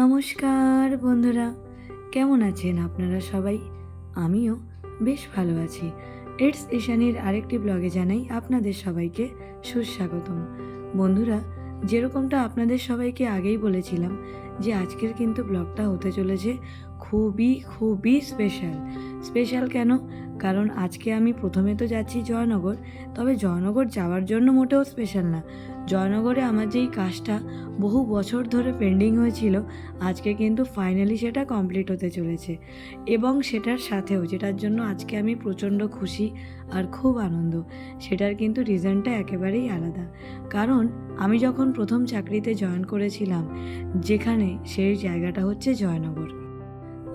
নমস্কার বন্ধুরা, কেমন আছেন আপনারা সবাই? আমিও বেশ ভালো আছি। এডস ঈশানির আরেকটি ব্লগে জানাই আপনাদের সবাইকে সুস্বাগতম। বন্ধুরা, যেরকমটা আপনাদের সবাইকে আগেই বলেছিলাম যে আজকের কিন্তু ব্লগটা হতে চলেছে খুবই খুবই স্পেশাল স্পেশাল কেন? কারণ আজকে আমি প্রথমে তো যাচ্ছি জয়নগর, তবে জয়নগর যাওয়ার জন্য মোটেও স্পেশাল না। জয়নগরে আমার যেই কাজটা বহু বছর ধরে পেন্ডিং হয়েছিল, আজকে কিন্তু ফাইনালি সেটা কমপ্লিট হতে চলেছে। এবং সেটার সাথেও, যেটার জন্য আজকে আমি প্রচণ্ড খুশি আর খুব আনন্দ, সেটার কিন্তু রিজনটা একেবারেই আলাদা। কারণ আমি যখন প্রথম চাকরিতে জয়েন করেছিলাম, যেখানে সেই জায়গাটা হচ্ছে জয়নগর।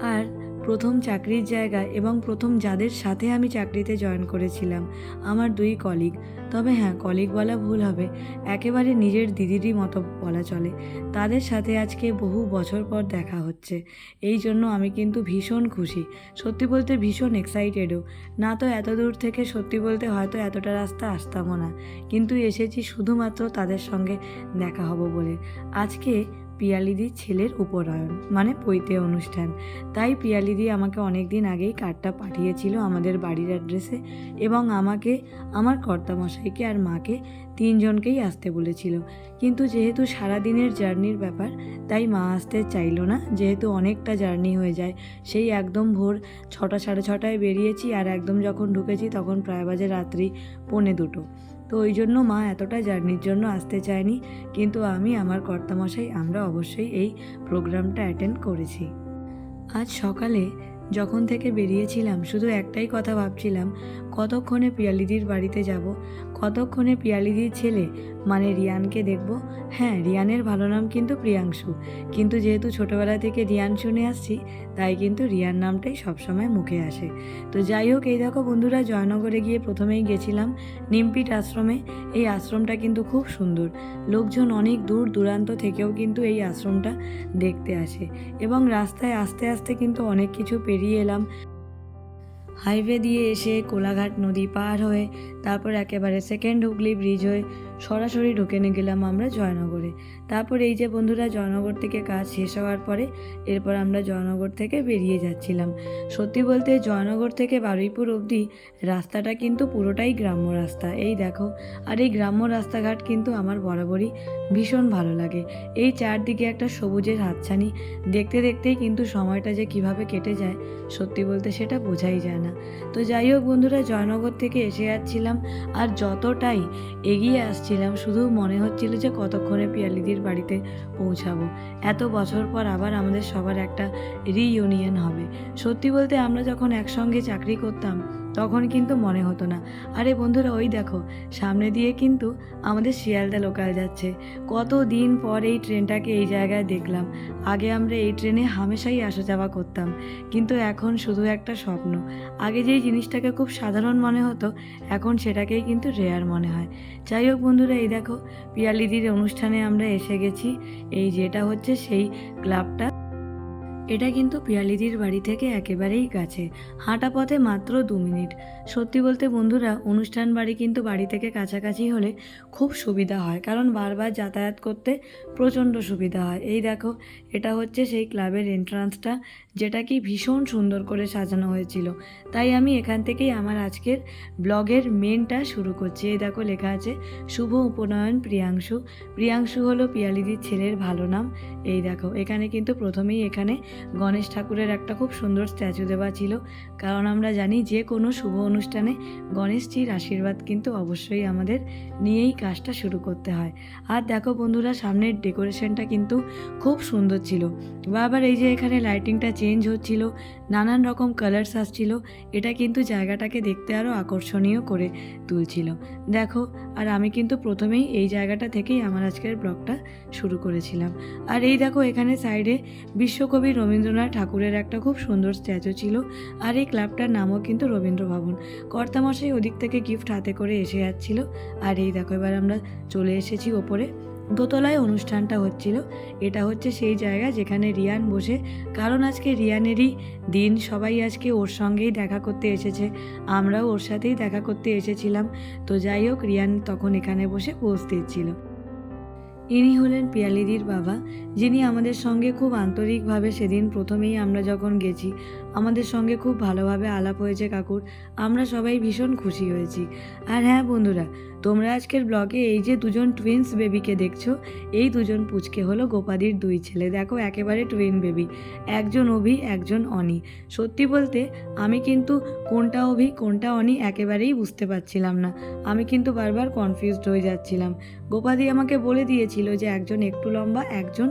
আর প্রথম চাকরির জায়গা এবং প্রথম যাদের সাথে আমি চাকরিতে জয়েন করেছিলাম, আমার দুই কলিগ তবে হ্যাঁ কলিগ বলা ভুল হবে। একেবারে নিজের দিদিরই মতো বলা চলে। তাদের সাথে আজকে বহু বছর পর দেখা হচ্ছে। এই জন্য আমি কিন্তু ভীষণ খুশি। সত্যি বলতে ভীষণ এক্সাইটেডও না তো এত দূর থেকে সত্যি বলতে হয়তো এতটা রাস্তা আসতামও না। কিন্তু এসেছি শুধুমাত্র তাদের সঙ্গে দেখা হব বলে। আজকে পিয়ালিদির ছেলের উপনয়ন মানে পৈতে অনুষ্ঠান। তাই পিয়ালিদি আমাকে অনেক দিন আগেই কার্ডটা পাঠিয়েছিল আমাদের বাড়ির অ্যাড্রেসে এবং আমাকে, আমার কর্তামশাইকে আর মাকে তিনজনকেই আসতে বলেছিল। কিন্তু যেহেতু সারাদিনের জার্নির ব্যাপার, তাই মা আসতে চাইলো না। যেহেতু অনেকটা জার্নি হয়ে যায়, সেই একদম ভোর ছটা, সাড়ে ছটায় বেরিয়েছি আর একদম যখন ঢুকেছি তখন প্রায় বাজে রাত্রি পৌনে দুটো। তো ওই জন্য মা এতটা জার্নির জন্য আসতে চায়নি। কিন্তু আমি, আমার কর্তামশাই, আমরা অবশ্যই এই প্রোগ্রামটা অ্যাটেন্ড করেছি। আজ সকালে যখন থেকে বেরিয়েছিলাম, শুধু একটাই কথা ভাবছিলাম কতক্ষণে পিয়ালিদির বাড়িতে যাব? কতক্ষণে পিয়ালিদির ছেলে? মানে রিয়ানকে দেখব? হ্যাঁ রিয়ানের ভালো নাম কিন্তু প্রিয়াংশু। কিন্তু যেহেতু ছোটোবেলা থেকে রিয়ান শুনে আসছি, তাই কিন্তু রিয়ান নামটাই সবসময় মুখে আসে। তো যাই হোক, এই দেখো বন্ধুরা, জয়নগরে গিয়ে প্রথমেই গেছিলাম নিমপিট আশ্রমে। এই আশ্রমটা কিন্তু খুব সুন্দর। লোকজন অনেক দূর দূরান্ত থেকেও কিন্তু এই আশ্রমটা দেখতে আসে। এবং রাস্তায় আস্তে আস্তে কিন্তু অনেক কিছু পেরিয়ে এলাম। হাইওয়ে দিয়ে এসে কোলাঘাট নদী পার হয়ে তারপর একেবারে সেকেন্ড হুগলি ব্রিজ হয়ে সরাসরি ঢুকে নিয়ে গেলাম আমরা জয়নগরে। তারপর এই যে বন্ধুরা জয়নগর থেকে কাজ শেষ হওয়ার পরে এরপর আমরা জয়নগর থেকে বেরিয়ে যাচ্ছিলাম। সত্যি বলতে জয়নগর থেকে বারুইপুর অবধি রাস্তাটা কিন্তু পুরোটাই গ্রাম্য রাস্তা। এই দেখো, আর এই গ্রাম্য রাস্তাঘাট কিন্তু আমার বরাবরই ভীষণ ভালো লাগে। এই চারদিকে একটা সবুজের হাতছানি। দেখতে দেখতেই কিন্তু সময়টা যে কীভাবে কেটে যায়, সত্যি বলতে সেটা বোঝাই যায় না। তো যাই হোক বন্ধুরা, জয়নগর থেকে এসে যাচ্ছিলাম আর যতটাই এগিয়ে আসছিলাম, শুধু মনে হচ্ছিল যে কতক্ষণে পিয়ালিদির বাড়িতে পৌঁছাবো। এত বছর পর আবার আমাদের সবার একটা রিইউনিয়ন হবে। সত্যি বলতে আমরা যখন একসঙ্গে চাকরি করতাম তখন কিন্তু মনে হতো না। আরে বন্ধুরা, ওই দেখো, সামনে দিয়ে কিন্তু আমাদের শিয়ালদা লোকাল যাচ্ছে। কত দিন পর এই ট্রেনটাকে এই জায়গায় দেখলাম। আগে আমরা এই ট্রেনে হামেশাই আসা যাওয়া করতাম, কিন্তু এখন শুধু একটা স্বপ্ন। আগে যেই জিনিসটাকে খুব সাধারণ মনে হতো, এখন সেটাকেই কিন্তু রেয়ার মনে হয়। যাই হোক বন্ধুরা, এই দেখো, পিয়ালিদির অনুষ্ঠানে আমরা এসে গেছি। এই যেটা হচ্ছে সেই ক্লাবটা। এটা কিন্তু পিয়ালিদির বাড়ি থেকে একেবারেই কাছে। হাঁটা পথে মাত্র দু মিনিট। সত্যি বলতে বন্ধুরা, অনুষ্ঠান বাড়ি কিন্তু বাড়ি থেকে কাছাকাছি হলে খুব সুবিধা হয়, কারণ বারবার যাতায়াত করতে প্রচণ্ড সুবিধা হয়। এই দেখো, এটা হচ্ছে সেই ক্লাবের এন্ট্রান্সটা, যেটা কি ভীষণ সুন্দর করে সাজানো হয়েছিল। তাই আমি এখান থেকেই আমার আজকের ব্লগের মেনটা শুরু করছি। এই দেখো, লেখা আছে, শুভ উপনয়ন প্রিয়াংশু। প্রিয়াংশু হলো পিয়ালিদির ছেলের ভালো নাম। এই দেখো, এখানে কিন্তু প্রথমেই এখানে গণেশ ঠাকুরের একটা খুব সুন্দর স্ট্যাচু দেওয়া ছিল। কারণ আমরা জানি যে কোনো শুভ অনুষ্ঠানে গণেশজির আশীর্বাদ কিন্তু অবশ্যই আমাদের নিয়েই কাজটা শুরু করতে হয়। আর দেখো বন্ধুরা, সামনের ডেকোরেশনটা কিন্তু খুব সুন্দর ছিল। বারবার এই যে এখানে লাইটিংটা চেঞ্জ হচ্ছিল, নানান রকম কালার্স আসছিল, এটা কিন্তু জায়গাটাকে দেখতে আরও আকর্ষণীয় করে তুলছিল। দেখো, আর আমি কিন্তু প্রথমেই এই জায়গাটা থেকেই আমার আজকের ব্লগটা শুরু করেছিলাম। আর এই দেখো এখানে সাইডে বিশ্বকবি রবীন্দ্রনাথ ঠাকুরের একটা খুব সুন্দর স্ট্যাচু ছিল আর এই ক্লাবটার নামও কিন্তু রবীন্দ্র ভবন কর্তামশাই ওদিক থেকে গিফট হাতে করে এসে যাচ্ছিল। আর এই দেখো, এবার আমরা চলে এসেছি ওপরে। দোতলায় অনুষ্ঠানটা হচ্ছিল। এটা হচ্ছে সেই জায়গা যেখানে রিয়ান বসে। কারণ আজকে রিয়ানেরই দিন, সবাই আজকে ওর সঙ্গেই দেখা করতে এসেছে। আমরাও ওর সাথেই দেখা করতে এসেছিলাম। তো যাই হোক, রিয়ান তখন এখানে বসে পোজ দিচ্ছিল ইনি হলেন পিয়ালিদির বাবা যিনি আমাদের সঙ্গে খুব আন্তরিকভাবে সেদিন প্রথমেই আমরা যখন গেছি আমাদের সঙ্গে খুব ভালোভাবে আলাপ হয়েছে কাকুর। আমরা সবাই ভীষণ খুশি হয়েছি। আর হ্যাঁ বন্ধুরা, তোমরা আজকের ব্লগে এই যে দুজন টুইন্স বেবিকে দেখছ, এই দুজন পুচকে হলো গোপাদির দুই ছেলে। দেখো, একেবারে টুইন বেবি একজন অভি, একজন অনি। সত্যি বলতে, আমি কিন্তু কোনটা অভি, কোনটা অনি একেবারেই বুঝতে পারছিলাম না। আমি কিন্তু বারবার কনফিউজড হয়ে যাচ্ছিলাম। গোপাদি আমাকে বলে দিয়েছিল যে একজন একটু লম্বা, একজন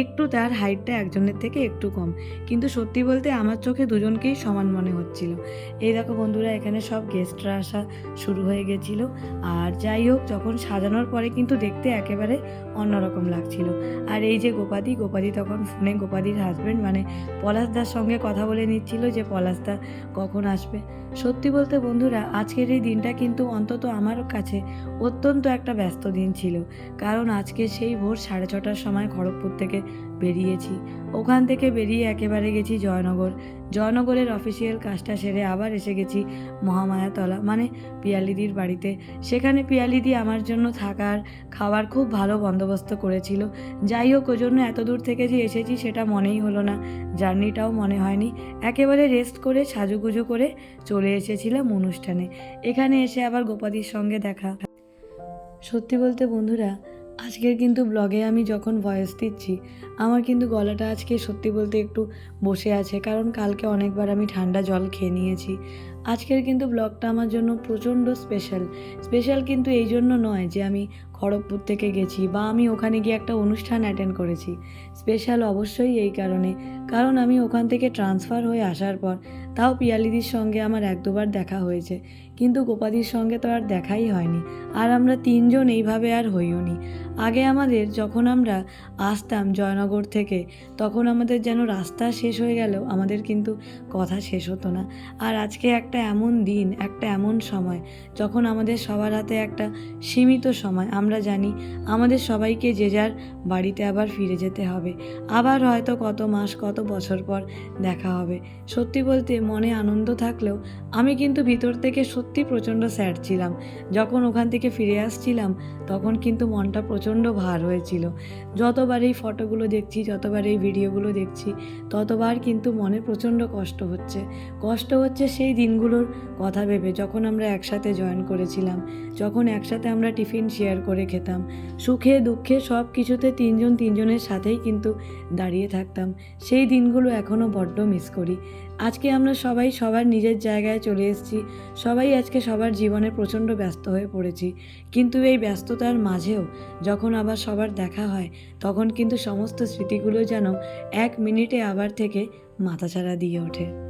একটু তার হাইটটা একজনের থেকে একটু কম। কিন্তু সত্যি বলতে আমার চোখে দুজনকেই সমান মনে হচ্ছিল। এই দেখো বন্ধুরা, এখানে সব গেস্টরা আসা শুরু হয়ে গেছিল। আর যাই হোক, যখন সাজানোর পরে কিন্তু দেখতে একেবারে অন্যরকম লাগছিল। আর এই যে গোপাদি গোপাদি তখন ফোনে গোপাদির হাজব্যান্ড মানে পলাশদার সঙ্গে কথা বলে নিচ্ছিল যে পলাশদা কখন আসবে। সত্যি বলতে বন্ধুরা, আজকের এই দিনটা কিন্তু অন্তত আমার কাছে অত্যন্ত একটা ব্যস্ত দিন ছিল। কারণ আজকে সেই ভোর সাড়ে ছটার সময় খড়গপুর থেকে বেরিয়েছি। ওখান থেকে বেরিয়ে একেবারে গেছি জয়নগর। জয়নগরের অফিসিয়াল কাজটা সেরে আবার এসে গেছি মহামায়াতলা মানে পিয়ালিদির বাড়িতে। সেখানে পিয়ালিদি আমার জন্য থাকার খাওয়ার খুব ভালো বন্দোবস্ত করেছিল। যাই হোক ওই জন্য এত দূর থেকে যে এসেছি সেটা মনেই হলো না। জার্নিটাও মনে হয়নি। একেবারে রেস্ট করে সাজুগুজু করে চলে এসেছিলাম অনুষ্ঠানে। এখানে এসে আবার গোপাদির সঙ্গে দেখা। সত্যি বলতে বন্ধুরা আজকের কিন্তু ব্লগে আমি যখন ভয়েস দিচ্ছি, আমার কিন্তু গলাটা আজকে সত্যি বলতে একটু বসে আছে, কারণ কালকে অনেকবার আমি ঠান্ডা জল খেয়ে নিয়েছি। আজকের কিন্তু ব্লগটা আমার জন্য প্রচণ্ড স্পেশাল স্পেশাল কিন্তু এই জন্য নয় যে আমি খড়গপুর থেকে গেছি বা আমি ওখানে গিয়ে একটা অনুষ্ঠান অ্যাটেন্ড করেছি। স্পেশাল অবশ্যই এই কারণে। কারণ আমি ওখান থেকে ট্রান্সফার হয়ে আসার পর তাও পিয়ালিদির সঙ্গে আমার এক দুবার দেখা হয়েছে। কিন্তু গোপাদির সঙ্গে তো আর দেখাই হয়নি। আর আমরা তিনজন এইভাবে আর হইও নি। আগে আমাদের যখন আমরা আসতাম জয়নগর থেকে, তখন আমাদের যেন রাস্তা শেষ হয়ে গেলেও আমাদের কিন্তু কথা শেষ হতো না। আর আজকে একটা এমন দিন, একটা এমন সময়, যখন আমাদের সবার হাতে একটা সীমিত সময় আমরা জানি আমাদের সবাইকে যে যার বাড়িতে আবার ফিরে যেতে হবে। আবার হয়তো কত মাস, কত বছর পর দেখা হবে। সত্যি বলতে মনে আনন্দ থাকলেও আমি কিন্তু ভিতর থেকে সত্যি প্রচণ্ড স্যাড ছিলাম। যখন ওখান থেকে ফিরে আসছিলাম, তখন কিন্তু মনটা প্রচণ্ড ভার হয়েছিল। যতবার এই ফটোগুলো দেখছি, যতবার এই ভিডিওগুলো দেখছি, ততবার কিন্তু মনে প্রচণ্ড কষ্ট হচ্ছে। কষ্ট হচ্ছে সেই দিনগুলোর কথা ভেবে যখন আমরা একসাথে জয়েন করেছিলাম, যখন একসাথে আমরা টিফিন শেয়ার করে খেতাম। সুখে, দুঃখে সব কিছুতে তিনজন তিনজনের সাথেই কিন্তু দাঁড়িয়ে থাকতাম। সেই দিনগুলো এখনও বড্ড মিস করি। আজকে আমরা সবাই সবার নিজের জায়গায় চলে এসেছি। সবাই আজকে সবার জীবনে প্রচণ্ড ব্যস্ত হয়ে পড়েছি। কিন্তু এই ব্যস্ততার মাঝেও যখন আবার সবার দেখা হয়, তখন কিন্তু সমস্ত স্মৃতিগুলো যেন এক মিনিটে আবার থেকে মাথাছাড়া দিয়ে ওঠে।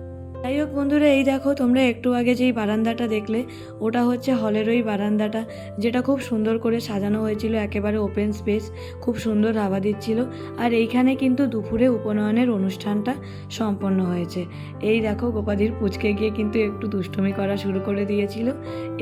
যাই হোক বন্ধুরা, এই দেখো তোমরা একটু আগে যেই বারান্দাটা দেখলে, ওটা হচ্ছে হলের ওই বারান্দাটা, যেটা খুব সুন্দর করে সাজানো হয়েছিল, একেবারে ওপেন স্পেস খুব সুন্দর হাওয়া দিচ্ছিল। আর এইখানে কিন্তু দুপুরে উপনয়নের অনুষ্ঠানটা সম্পন্ন হয়েছে। এই দেখো গোপাদির পুচকে গিয়ে কিন্তু একটু দুষ্টুমি করা শুরু করে দিয়েছিল।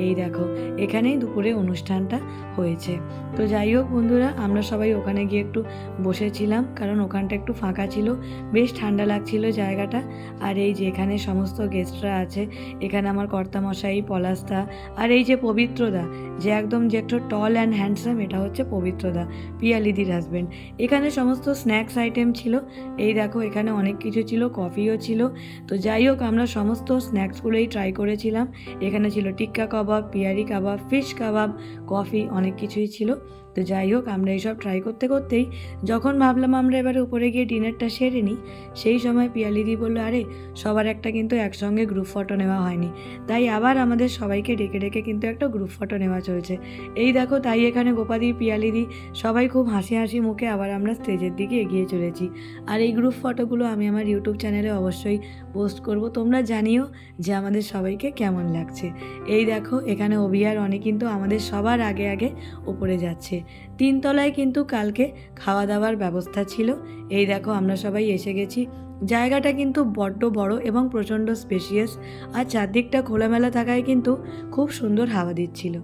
এই দেখো, এখানেই দুপুরে অনুষ্ঠানটা হয়েছে। তো যাই হোক বন্ধুরা, আমরা সবাই ওখানে গিয়ে একটু বসেছিলাম, কারণ ওখানটা একটু ফাঁকা ছিল, বেশ ঠান্ডা লাগছিল জায়গাটা। আর এই যে এখানে সমস্ত গেস্টরা আছে। এখানে আমার কর্তামশাই পলাশদা আর এই যে পবিত্রদা যে একদম যে একটু টল অ্যান্ড হ্যান্ডসাম এটা হচ্ছে পবিত্রদা, পিয়ালিদির হাজব্যান্ড এখানে সমস্ত স্ন্যাক্স আইটেম ছিল। এই দেখো, এখানে অনেক কিছু ছিল কফিও ছিল। তো যাই হোক, আমরা সমস্ত স্ন্যাক্সগুলোই ট্রাই করেছিলাম। এখানে ছিল টিক্কা কাবাব, পিয়ারি কাবাব ফিশ কাবাব কফি অনেক কিছুই ছিল। তো যাই হোক, আমরা এইসব ট্রাই করতে করতেই যখন ভাবলাম আমরা এবারে উপরে গিয়ে ডিনারটা সেরে নিই, সেই সময় পিয়ালিদি বলল, আরে, সবার একটা কিন্তু একসঙ্গে গ্রুপ ফটো নেওয়া হয়নি। তাই আবার আমাদের সবাইকে ডেকে ডেকে কিন্তু একটা গ্রুপ ফটো নেওয়া চলছে। এই দেখো, তাই এখানে গোপাদি, পিয়ালিদি সবাই খুব হাসি হাসি মুখে আবার আমরা স্টেজের দিকে এগিয়ে চলেছি। আর এই গ্রুপ ফটোগুলো আমি আমার ইউটিউব চ্যানেলে অবশ্যই পোস্ট করব। তোমরা জানিও যে আমাদের সবাইকে কেমন লাগছে। এই দেখো, এখানে অভিয়ার অনেক কিন্তু আমাদের সবার আগে আগে উপরে যাচ্ছে। তিনতলায় কিন্তু কালকে খাওয়া দাওয়ার ব্যবস্থা ছিল। এই দেখো, আমরা সবাই এসে গেছি। জায়গাটা কিন্তু বড্ড বড় এবং প্রচণ্ড স্পেশিয়াস আর চারদিকটা খোলামেলা থাকায় কিন্তু খুব সুন্দর হাওয়া দিচ্ছিল।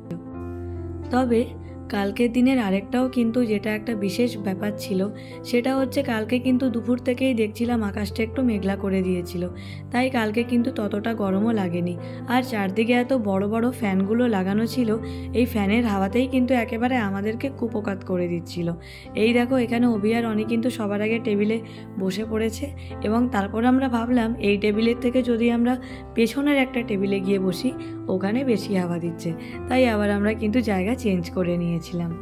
তবে কালকের দিনের আরেকটাও কিন্তু যেটা একটা বিশেষ ব্যাপার ছিল, সেটা হচ্ছে কালকে কিন্তু দুপুর থেকেই দেখছিলাম আকাশটা একটু মেঘলা করে দিয়েছিল। তাই কালকে কিন্তু ততটা গরমও লাগেনি। আর চারদিকে এত বড় বড় ফ্যানগুলো লাগানো ছিল, এই ফ্যানের হাওয়াতেই কিন্তু একেবারে আমাদেরকে কুপকাত করে দিচ্ছিল। এই দেখো, এখানে অভিয়ার অনেক কিন্তু সবার আগে টেবিলে বসে পড়েছে এবং তারপর আমরা ভাবলাম, এই টেবিলের থেকে যদি আমরা পেছনের একটা টেবিলে গিয়ে বসি, ওখানে বেশি হাওয়া দিচ্ছে। তাই আবার আমরা কিন্তু জায়গা চেঞ্জ করে নিয়েছিলাম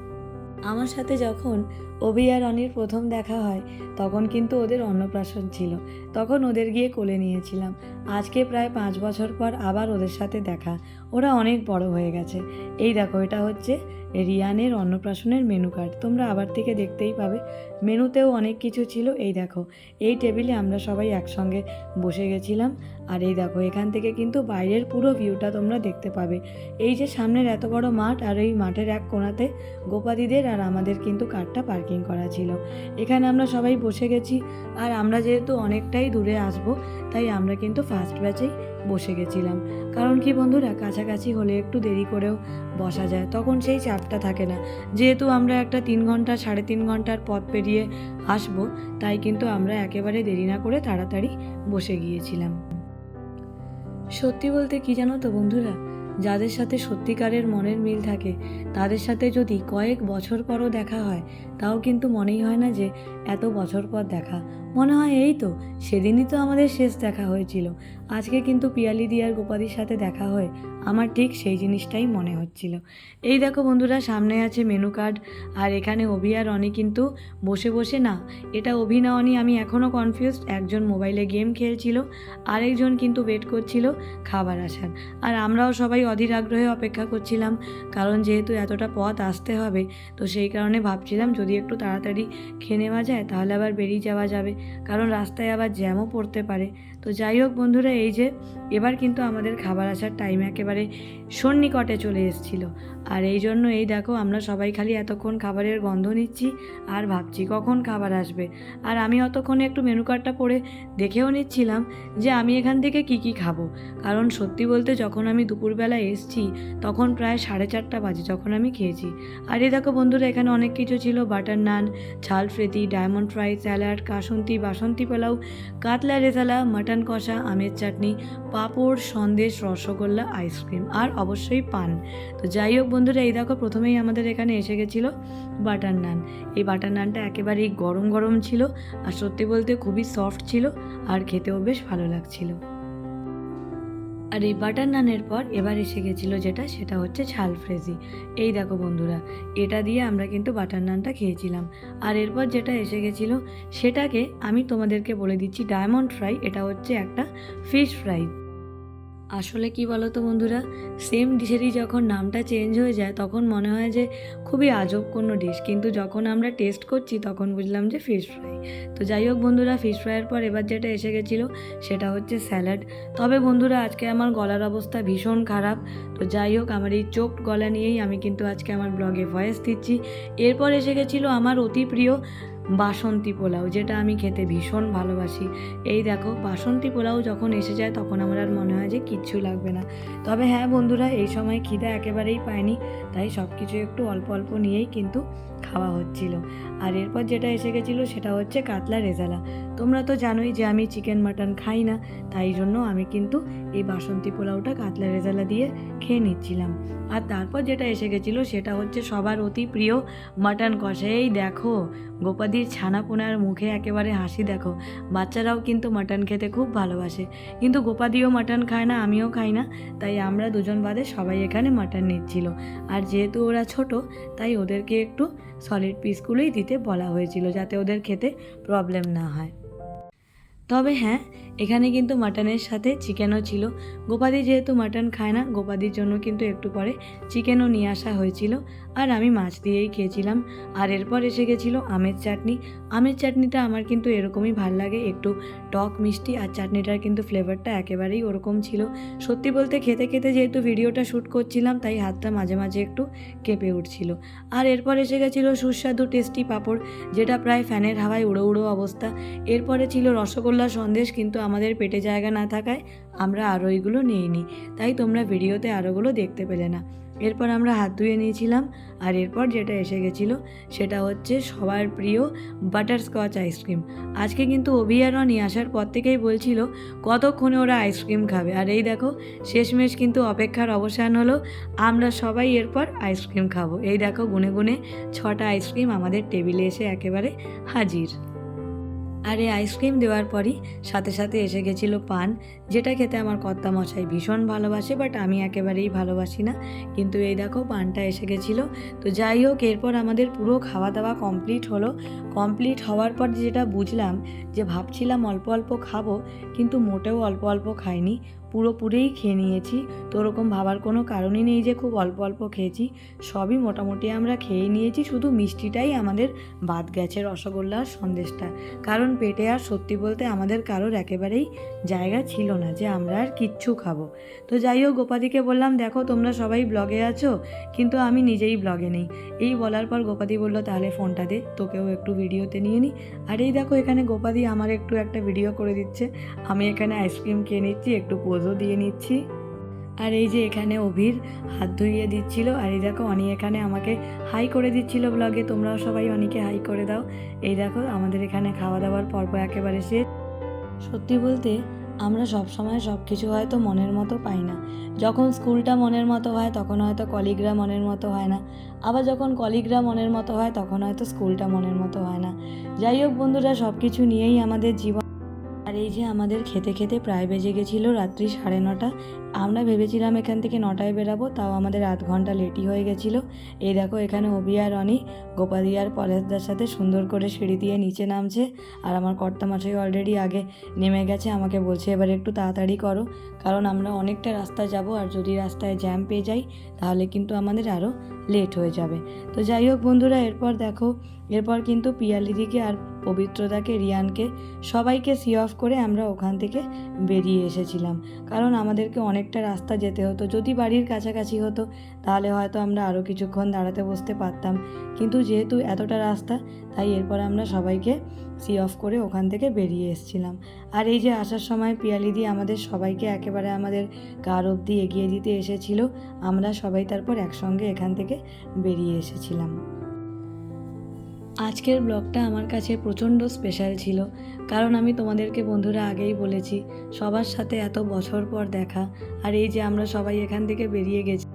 আমার সাথে যখন অভি আর অনির প্রথম দেখা হয়, তখন কিন্তু ওদের অন্নপ্রাশন ছিল। তখন ওদের গিয়ে কোলে নিয়েছিলাম। আজকে প্রায় পাঁচ বছর পর আবার ওদের সাথে দেখা। ওরা অনেক বড় হয়ে গেছে। এই দেখো, এটা হচ্ছে রিয়ানের অন্নপ্রাশনের মেনু কার্ড তোমরা আবার থেকে দেখতেই পাবে। মেনুতেও অনেক কিছু ছিল। এই দেখো, এই টেবিলে আমরা সবাই একসঙ্গে বসে গেছিলাম। আর এই দেখো, এখান থেকে কিন্তু বাইরের পুরো ভিউটা তোমরা দেখতে পাবে। এই যে সামনের এত বড় মাঠ আর এই মাঠের এক কোণাতে গোপাদিদের আর আমাদের কিন্তু কার্ডটা পার্কিং করা ছিল। এখানে আমরা সবাই বসে গেছি আর আমরা যেহেতু অনেকটাই দূরে আসব, তাই আমরা কিন্তু ফার্স্ট ব্যাচেই বসে গেছিলাম। কারণ কি বন্ধুরা, কাছাকাছি হলে একটু দেরি করেও বসা যায়, তখন সেই চাপটা থাকে না। যেহেতু আমরা একটা তিন ঘণ্টা, সাড়ে তিন ঘণ্টার পথ পেরিয়ে আসব, তাই কিন্তু আমরা একেবারে দেরি না করে তাড়াতাড়ি বসে গিয়েছিলাম। সত্যি বলতে কি জানো তো বন্ধুরা যাদের সাথে সত্যিকারের মনের মিল থাকে, তাদের সাথে যদি কয়েক বছর পরও দেখা হয়, তাও কিন্তু মনেই হয় না যে এত বছর পর দেখা। মনে হয় এই তো, সেদিনই তো আমাদের শেষ দেখা হয়েছিল। আজকে কিন্তু পিয়ালি দি আর গোপাদির সাথে দেখা হয়। আমার ঠিক সেই জিনিসটাই মনে হচ্ছিল। এই দেখো বন্ধুরা, সামনে আছে মেনু কার্ড আর এখানে অভি আর অনি কিন্তু বসে বসে না, এটা অভি না অনি আমি এখনও কনফিউজড একজন মোবাইলে গেম খেলছিল, আরেকজন কিন্তু ওয়েট করছিল খাবার আসার। আর আমরাও সবাই অধীর আগ্রহে অপেক্ষা করছিলাম, কারণ যেহেতু এতটা পথ আসতে হবে, তো সেই কারণে ভাবছিলাম যদি একটু তাড়াতাড়ি খেয়ে নেওয়া যায়, তাহলে আবার বেরিয়ে যাওয়া যাবে, কারণ রাস্তায় আবার জ্যামও পড়তে পারে। তো যাই হোক বন্ধুরা এই যে, এবার কিন্তু আমাদের খাবার আসার টাইম একেবারে সন্নিকটে চলে এসেছিল। আর এই জন্য এই দেখো, আমরা সবাই খালি এতক্ষণ খাবারের গন্ধ নিচ্ছি, আর ভাবছি কখন খাবার আসবে। আর আমি অতক্ষণে একটু মেনু কার্ডটা পড়ে দেখেও নিচ্ছিলাম যে আমি এখান থেকে কি কি খাব। কারণ সত্যি বলতে যখন আমি দুপুরবেলা এসছি, তখন প্রায় সাড়ে চারটা বাজে যখন আমি খেয়েছি। আর এই দেখো বন্ধুরা, এখানে অনেক কিছু ছিল। বাটার নান ঝাল ফ্রেতি ডায়মন্ড ফ্রাই স্যালাড কাসন্তি, বাসন্তী পোলাও, কাতলা রেজালা মাটন কষা, আমের চাটনি, পাঁপড়, সন্দেশ, রসগোল্লা, আইসক্রিম আর অবশ্যই পান। তো যাই হোক বন্ধুরা, এই দেখো প্রথমেই আমাদের এখানে এসে গেছিল বাটার নান। এই বাটার নানটা একেবারেই গরম গরম ছিল আর সত্যি বলতে খুবই সফট ছিল আর খেতেও বেশ ভালো লাগছিল। আর এই বাটার নানের পর এবার এসে গেছিল যেটা, সেটা হচ্ছে ঝাল ফ্রেজি। এই দেখো বন্ধুরা, এটা দিয়ে আমরা কিন্তু বাটার নানটা খেয়েছিলাম। আর এরপর যেটা এসে গেছিল, সেটাকে আমি তোমাদেরকে বলে দিচ্ছি ডায়মন্ড ফ্রাই, এটা হচ্ছে একটা ফিশ ফ্রাই। আসলে কি বলো তো বন্ধুরা? সেম ডিশেরই যখন নামটা চেঞ্জ হয়ে যায়, তখন মনে হয় যে খুবই আজব কোনো ডিশ কিন্তু যখন আমরা টেস্ট করছি, তখন বুঝলাম যে ফিশ ফ্রাই তো যাই হোক বন্ধুরা ফিশ ফ্রাইয়ের পর এবার যেটা এসে গেছিল, সেটা হচ্ছে স্যালাড তবে বন্ধুরা, আজকে আমার গলার অবস্থা ভীষণ খারাপ। তো যাই হোক, আমার এই চোখ গলা নিয়েই আমি কিন্তু আজকে আমার ব্লগে ভয়েস দিচ্ছি। এরপর এসে গেছিল আমার অতি প্রিয় বাসন্তী পোলাও, যেটা আমি খেতে ভীষণ ভালোবাসি। এই দেখো, বাসন্তী পোলাও যখন এসে যায়, তখন আমার আর মনে হয় যে কিচ্ছু লাগবে না। তবে হ্যাঁ বন্ধুরা, এই সময় খিদে একেবারেই পায়নি, তাই সব কিছু একটু অল্প অল্প নিয়েই কিন্তু খাওয়া হচ্ছিল। আর এরপর যেটা এসে গেছিল সেটা হচ্ছে কাতলা রেজালা। তোমরা তো জানোই যে আমি চিকেন মাটন খাই না, তাই জন্য আমি কিন্তু এই বাসন্তী পোলাওটা কাতলা রেজালা দিয়ে খেয়ে নিচ্ছিলাম। আর তারপর যেটা এসে গেছিল সেটা হচ্ছে সবার অতি প্রিয় মাটন কষা। এই দেখো, গোপাদির ছানা পোনার মুখে একেবারে হাসি দেখো। বাচ্চারাও কিন্তু মাটন খেতে খুব ভালোবাসে। কিন্তু গোপাদিও মাটন খায় না, আমিও খাই না। তাই আমরা দুজন বাদে সবাই এখানে মাটন নিচ্ছিল। আর যেহেতু ওরা ছোট, তাই ওদেরকে একটু সলিড পিসগুলোই দিতে বলা হয়েছিল যাতে ওদের খেতে প্রবলেম না হয়। তবে হ্যাঁ এখানে কিন্তু মাটনের সাথে চিকেনও ছিল। গোপাদি যেহেতু মাটন খায় না, গোপাদির জন্য কিন্তু একটু পরে চিকেনও নিয়ে আসা হয়েছিল। আর আমি মাছ দিয়েই খেয়েছিলাম। আর এরপর এসে গেছিল আমের চাটনি। আমের চাটনিটা আমার কিন্তু এরকমই ভালো লাগে, একটু টক, মিষ্টি আর চাটনিটার কিন্তু ফ্লেভারটা একেবারেই ওরকম ছিল। সত্যি বলতে খেতে খেতে যেহেতু ভিডিওটা শ্যুট করছিলাম, তাই হাতটা মাঝে মাঝে একটু কেঁপে উঠছিল। আর এরপর এসে গেছিল সুস্বাদু টেস্টি পাঁপড়, যেটা প্রায় ফ্যানের হাওয়ায় উড়ো উড়ো অবস্থা। এরপরে ছিল রসগোল্লা সন্দেশ, কিন্তু আমাদের পেটে জায়গা না থাকায় আমরা আরও এইগুলো নিইনি। তাই তোমরা ভিডিওতে আরোগুলো দেখতে পেলে না। এরপর আমরা হাত ধুয়ে নিয়েছিলাম, আর এরপর যেটা এসে গেছিল সেটা হচ্ছে সবার প্রিয় বাটারস্কচ আইসক্রিম আজকে কিন্তু অভিয়ারও নিয়ে আসার পর থেকেই বলছিল, কতক্ষণে ওরা আইসক্রিম খাবে? আর এই দেখো, শেষমেশ কিন্তু অপেক্ষার অবসান হলো, আমরা সবাই এরপর আইসক্রিম খাব। এই দেখো, গুনে গুনে ছটা আইসক্রিম আমাদের টেবিলে এসে একেবারে হাজির। আর এই আইসক্রিম দেওয়ার পরই সাথে সাথে এসে গেছিল পান, যেটা খেতে আমার কর্তা মশাই ভীষণ ভালোবাসে বাট আমি একেবারেই ভালোবাসি না। কিন্তু এই দেখো পানটা এসে গেছিল। তো যাই হোক, এরপর আমাদের পুরো খাওয়া দাওয়া কমপ্লিট হলো। কমপ্লিট হওয়ার পর যেটা বুঝলাম যে ভাবছিলাম অল্প অল্প খাব, কিন্তু মোটেও অল্প অল্প খাইনি। পুরোপুরিই খেয়ে নিয়েছি। তো ওরকম ভাবার কোনো কারণই নেই যে খুব অল্প অল্প খেয়েছি। সবই মোটামুটি আমরা খেয়ে নিয়েছি, শুধু মিষ্টিটাই আমাদের বাদ গেছে রসগোল্লার সন্দেশটা। কারণ পেটে আর সত্যি বলতে আমাদের কারোর একেবারেই জায়গা ছিল না যে আমরা আর কিচ্ছু খাব। তো যাই হোক, গোপাদিকে বললাম, দেখো, তোমরা সবাই ব্লগে আছো, কিন্তু আমি নিজেই ব্লগে নেই। এই বলার পর গোপাদি বলল, তাহলে ফোনটা দে, তোকেও একটু ভিডিওতে নিয়ে নিই আর এই দেখো, এখানে গোপাদি আমার একটু একটা ভিডিও করে দিচ্ছে। আমি এখানে আইসক্রিম খেয়ে নিচ্ছি, একটু পোজও দিয়ে নিচ্ছি। আর এই যে এখানে অভির হাত ধুইয়ে দিচ্ছিল। আর এই দেখো অনি এখানে আমাকে হাই করে দিচ্ছিল ব্লগে তোমরাও সবাই অনিকে হাই করে দাও। এই দেখো, আমাদের এখানে খাওয়া দাওয়ার পর্ব একেবারে শেষ। সত্যি বলতে, আমরা সব সময় সব কিছু হয়তো মনের মতো পাই না। যখন স্কুলটা মনের মতো হয়, তখন হয়তো কলিগরা মনের মতো হয় না। আবার যখন কলিগরা মনের মতো হয়, তখন হয়তো স্কুলটা মনের মতো হয় না। যাই হোক বন্ধুরা সব কিছু নিয়েই আমাদের জীবন আর এই যে আমাদের খেতে খেতে প্রায় বেজে গেছিল রাত্রি সাড়ে নটা, আমরা ভেবেছিলাম এখান থেকে নটায় বেরাবো, তাও আমাদের আধ ঘণ্টা লেটই হয়ে গেছিল। এই দেখো এখানে অবি আর অনি গোপাদি আর পরেশদার সাথে সুন্দর করে সিঁড়ি দিয়ে নিচে নামছে, আর আমার কর্তামশাই অলরেডি আগে নেমে গেছে, আমাকে বলছে এবার একটু তাড়াতাড়ি করো, কারণ আমরা অনেকটা রাস্তা যাব, আর যদি রাস্তায় জ্যাম পেয়ে যাই, তাহলে কিন্তু আমাদের আরও লেট হয়ে যাবে। তো যাই হোক বন্ধুরা, এরপর দেখো এরপর কিন্তু পিয়ালিদিকে আর পবিত্রতাকে, রিয়ানকে সবাইকে সি অফ করে আমরা ওখান থেকে বেরিয়ে এসেছিলাম। কারণ আমাদেরকে অনেকটা রাস্তা যেতে হতো। যদি বাড়ির কাছাকাছি হতো, তাহলে হয়তো আমরা আরও কিছুক্ষণ দাঁড়াতে বসতে পারতাম। কিন্তু যেহেতু এতটা রাস্তা, তাই এরপর আমরা সবাইকে সি অফ করে ওখান থেকে বেরিয়ে এসেছিলাম। আর এই যে আসার সময় পিয়ালিদি আমাদের সবাইকে একেবারে আমাদের কার অবধি এগিয়ে দিতে এসেছিল, আমরা সবাই তারপর একসঙ্গে এখান থেকে বেরিয়ে এসেছিলাম। আজকের ব্লগটা আমার কাছে প্রচণ্ড স্পেশাল ছিল। কারণ আমি তোমাদেরকে বন্ধুরা আগেই বলেছি, সবার সাথে এত বছর পর দেখা আর এই যে আমরা সবাই এখান থেকে বেরিয়ে গেছি।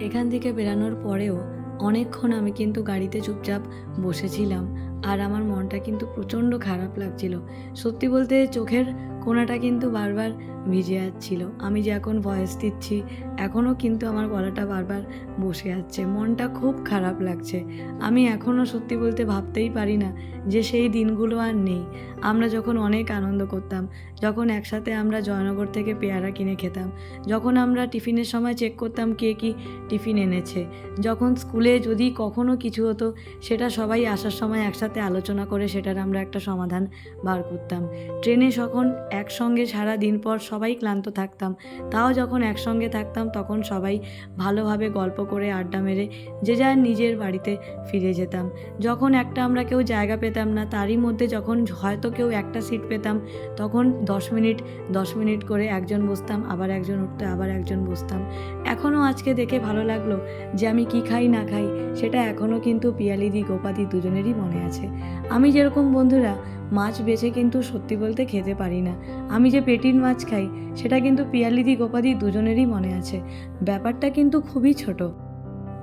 এখান থেকে বেরানোর পরেও অনেকক্ষণ আমি কিন্তু গাড়িতে চুপচাপ বসেছিলাম আর আমার মনটা কিন্তু প্রচণ্ড খারাপ লাগছিল। সত্যি বলতে চোখের কোনাটা কিন্তু বারবার ভিজে যাচ্ছিল। আমি যে এখন ভয়েস দিচ্ছি এখনও কিন্তু আমার গলাটা বারবার বসে যাচ্ছে। মনটা খুব খারাপ লাগছে। আমি এখনও সত্যি বলতে ভাবতেই পারি না যে সেই দিনগুলো আর নেই। আমরা যখন অনেক আনন্দ করতাম, যখন একসাথে আমরা জয়নগর থেকে পেয়ারা কিনে খেতাম, যখন আমরা টিফিনের সময় চেক করতাম কে কি টিফিন এনেছে, যখন স্কুলে যদি কখনো কিছু হতো, সেটা সবাই আসার সময় একসাথে আলোচনা করে সেটার আমরা একটা সমাধান বার করতাম। ট্রেনে যখন একসঙ্গে সারা দিন পর সবাই ক্লান্ত থাকতাম। তাও যখন একসঙ্গে থাকতাম, তখন সবাই ভালোভাবে গল্প করে আড্ডা মেরে যে যার নিজের বাড়িতে ফিরে যেতাম। যখন একটা আমরা কেউ জায়গা পেতাম না, তারই মধ্যে যখন হয়তো কেউ একটা সিট পেতাম, তখন দশ মিনিট দশ মিনিট করে একজন বসতাম, আবার একজন উঠতে, আবার একজন বসতাম। এখনও আজকে দেখে ভালো লাগল যে আমি কি খাই, না খাই, সেটা এখনও কিন্তু পিয়ালিদি গোপাদি দুজনেরই মনে আছে। আমি যেরকম বন্ধুরা, মাছ বেছে কিন্তু সত্যি বলতে খেতে পারি না। আমি যে পেটির মাছ খাই সেটা কিন্তু পিয়ালিদি গোপাদি দুজনেরই মনে আছে। ব্যাপারটা কিন্তু খুবই ছোট।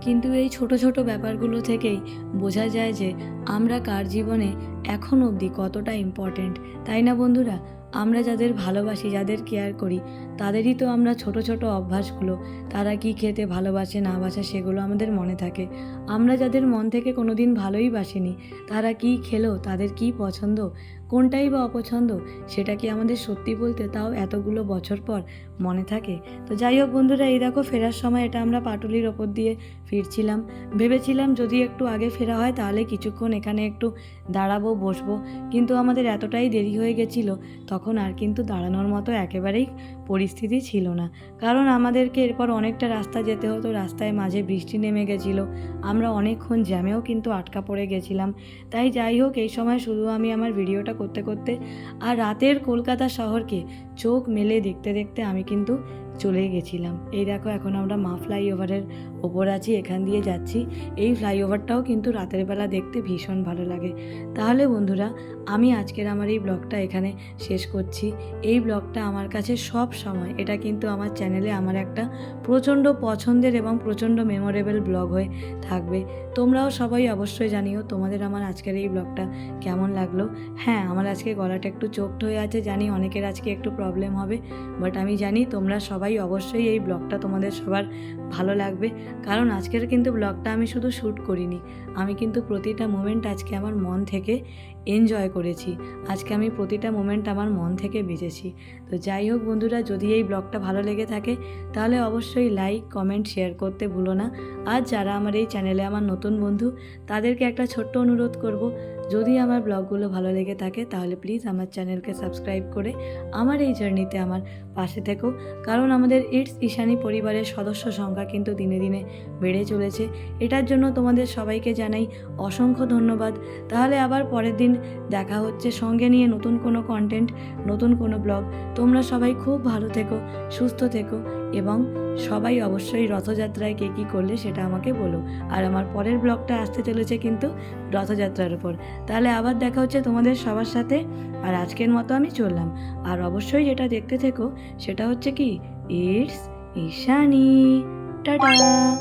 কিন্তু এই ছোট ছোট ব্যাপারগুলো থেকেই বোঝা যায় যে আমরা কার জীবনে এখন অবধি কতটা ইম্পর্ট্যান্ট তাই না বন্ধুরা? আমরা যাদের ভালোবাসি, যাদের কেয়ার করি, তাদেরই তো আমরা ছোট ছোট অভ্যাসগুলো, তারা কি খেতে ভালোবাসে, না বাসে, সেগুলো আমাদের মনে থাকে। আমরা যাদের মন থেকে কোনোদিন ভালোই বাসিনি, তারা কি খেলো, তাদের কি পছন্দ কোনটাই বা অপছন্দ সেটা কি আমাদের সত্যি বলতে তাও এতগুলো বছর পর মনে থাকে। তো যাই হোক বন্ধুরা, এই দেখো ফেরার সময় এটা আমরা পাটুলির ওপর দিয়ে ফিরছিলাম। ভেবেছিলাম যদি একটু আগে ফেরা হয় তাহলে কিছুক্ষণ এখানে একটু দাঁড়াবো, বসবো। কিন্তু আমাদের এতটাই দেরি হয়ে গেছিল, তখন আর কিন্তু দাঁড়ানোর মতো একেবারেই পরিস্থিতি ছিল না। কারণ আমাদেরকে এরপর অনেকটা রাস্তা যেতে হতো, রাস্তায় মাঝে বৃষ্টি নেমে গেছিল। আমরা অনেকক্ষণ জ্যামেও কিন্তু আটকা পড়ে গেছিলাম। তাই যাই হোক, এই সময় শুধু আমি আমার ভিডিওটা করতে করতে আর রাতের কলকাতা শহরকে চোখ মেলে দেখতে দেখতে আমি কিন্তু চলে গেছিলাম। এই দেখো এখন আমরা মা ফ্লাইওভারের ওপর আছি, এখান দিয়ে যাচ্ছি। এই ফ্লাইওভারটাও কিন্তু রাতের বেলা দেখতে ভীষণ ভালো লাগে। তাহলে বন্ধুরা, আমি আজকের আমার এই ব্লগটা এখানে শেষ করছি। এই ব্লগটা আমার কাছে সব সময়, এটা কিন্তু আমার চ্যানেলে আমার একটা প্রচণ্ড পছন্দের এবং প্রচণ্ড মেমোরেবল ব্লগ হয়ে থাকবে। তোমরাও সবাই অবশ্যই জানিও তোমাদের আমার আজকের এই ব্লগটা কেমন লাগল। হ্যাঁ আমার আজকে গলাটা একটু চোখট হয়ে আছে, জানি অনেকের আজকে একটু প্রবলেম হবে বাট আমি জানি তোমরা সবাই অবশ্যই এই ব্লগটা তোমাদের সবার ভালো লাগবে। কারণ আজকের কিন্তু ব্লগটা আমি শুধু শ্যুট করিনি। আমি কিন্তু প্রতিটা মোমেন্ট আজকে আমার মন থেকে এনজয় করেছি। আজকে আমি প্রতিটা মোমেন্ট আমার মন থেকে বেঁচেছি। তো যাই হোক বন্ধুরা, যদি এই ব্লগটা ভালো লেগে থাকে, তাহলে অবশ্যই লাইক কমেন্ট শেয়ার করতে ভুলো না। আর যারা আমার এই চ্যানেলে আমার নতুন বন্ধু, তাদেরকে একটা ছোট্ট অনুরোধ করব যদি আমার ব্লগগুলো ভালো লেগে থাকে, তাহলে প্লিজ আমার চ্যানেলকে সাবস্ক্রাইব করে আমার এই জার্নিতে আমার পাশে থেকো। কারণ আমাদের ইটস ঈশানী পরিবারের সদস্য সংখ্যা কিন্তু দিনে দিনে বেড়ে চলেছে। এটার জন্য তোমাদের সবাইকে জানাই অসংখ্য ধন্যবাদ। তাহলে আবার পরের দিন দেখা হচ্ছে। সঙ্গে নিয়ে নতুন কোনো কন্টেন্ট নতুন কোনো ব্লগ। তোমরা সবাই খুব ভালো থেকো, সুস্থ থেকো। এবং সবাই অবশ্যই রথযাত্রায় কে কী করলে সেটা আমাকে বলো। আর আমার পরের ব্লগটা আসতে চলেছে কিন্তু রথযাত্রার উপর। তাহলে আবার দেখা হচ্ছে তোমাদের সবার সাথে। আর আজকের মতো আমি চললাম। আর অবশ্যই যেটা দেখতে থেকো, সেটা হচ্ছে কি, ইটস ঈশানি। টাটা!